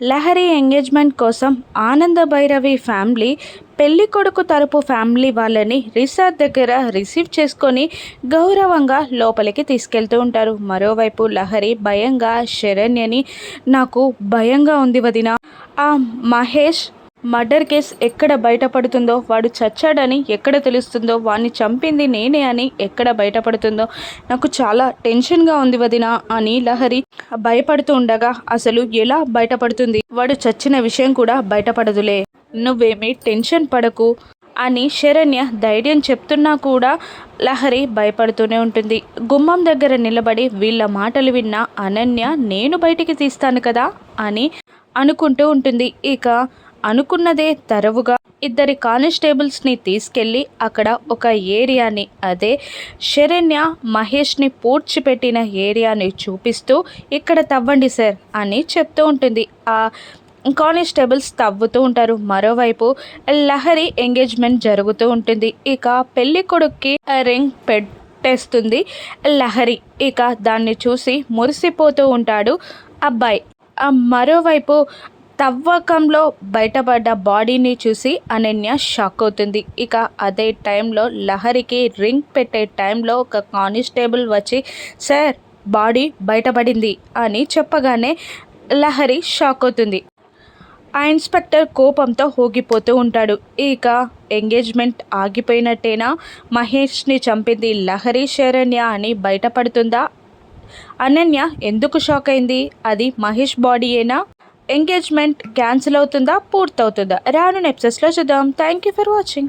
Lahari engagement కోసం ఆనంద Bhairavi family పెళ్ళి కొడుకు తరపు ఫ్యామిలీ వాళ్ళని రిసార్ట్ దగ్గర రిసీవ్ చేసుకొని గౌరవంగా లోపలికి తీసుకెళ్తూ ఉంటారు. మరోవైపు లహరి భయంగా శరణ్యని నాకు భయంగా ఉంది వదిన. ఆ మహేష్ మర్డర్ కేస్ ఎక్కడ బయటపడుతుందో వాడు చచ్చాడని ఎక్కడ తెలుస్తుందో వాడిని చంపింది నేనే అని ఎక్కడ బయటపడుతుందో నాకు చాలా టెన్షన్గా ఉంది వదిన అని లహరి భయపడుతూ ఉండగా అసలు ఎలా బయటపడుతుంది? వాడు చచ్చిన విషయం కూడా బయటపడదులే. నువ్వేమీ టెన్షన్ పడకు అని శరణ్య ధైర్యం చెప్తున్నా కూడా లహరి భయపడుతూనే ఉంటుంది. గుమ్మం దగ్గర నిలబడి వీళ్ళ మాటలు విన్న అనన్య నేను బయటికి తీస్తాను కదా అని అనుకుంటూ ఉంటుంది. ఇక అనుకున్నదే తరవుగా ఇద్దరి కానిస్టేబుల్స్ని తీసుకెళ్ళి అక్కడ ఒక ఏరియాని అదే శరణ్య మహేష్ని పూడ్చిపెట్టిన ఏరియాని చూపిస్తూ ఇక్కడ తవ్వండి సార్ అని చెప్తూ ఉంటుంది. ఆ కానిస్టేబుల్స్ తవ్వుతూ ఉంటారు. మరోవైపు లహరి ఎంగేజ్మెంట్ జరుగుతూ ఉంటుంది. ఇక పెళ్ళి కొడుక్కి రింగ్ పెట్టేస్తుంది లహరి. ఇక దాన్ని చూసి మురిసిపోతూ ఉంటాడు అబ్బాయి. ఆ మరోవైపు తవ్వకంలో బయటపడ్డ బాడీని చూసి అనన్య షాక్ అవుతుంది. ఇక అదే టైంలో లహరికి రింగ్ పెట్టే టైంలో ఒక కానిస్టేబుల్ వచ్చి సార్ బాడీ బయటపడింది అని చెప్పగానే లహరి షాక్ అవుతుంది. ఆ ఇన్స్పెక్టర్ కోపంతో హోగిపోతూ ఉంటాడు. ఇక ఎంగేజ్మెంట్ ఆగిపోయినట్టేనా? మహేష్ని చంపింది లహరి శరణ్య అని బయటపడుతుందా? అనన్య ఎందుకు షాక్ అయింది? అది మహేష్ బాడీయేనా? ఎంగేజ్మెంట్ క్యాన్సిల్ అవుతుందా? పూర్తవుతుందా? రాను ఎపిసోడ్స్లో చూద్దాం. Thank you for watching